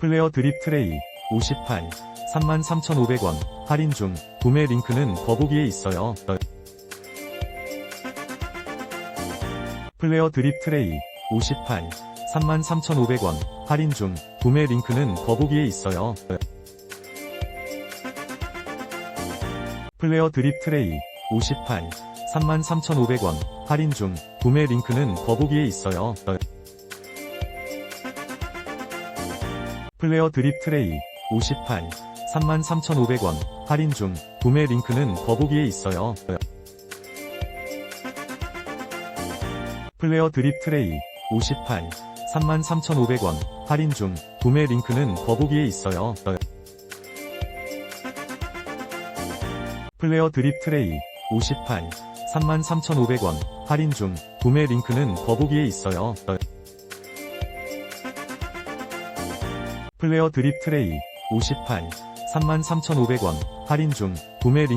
플레어 드립 트레이 58 33,500원 할인 중 구매 링크는 더보기에 있어요. 플레어 드립 트레이 58 33,500원 할인 중 구매 링크는 더보기에 있어요. 플레어 드립 트레이 58 33,500원 할인 중 구매 링크는 더보기에 있어요. 플레어 드립 트레이 58 33,500원 할인 중 구매 링크는 더보기에 있어요. 플레어 드립 트레이 58 33,500원 할인 중 구매 링크는 더보기에 있어요. 플레어 드립 트레이 58 33,500원 할인 중 구매 링크는 더보기에 있어요. 플레어 드립 트레이 58 33,500원 할인 중 구매 링크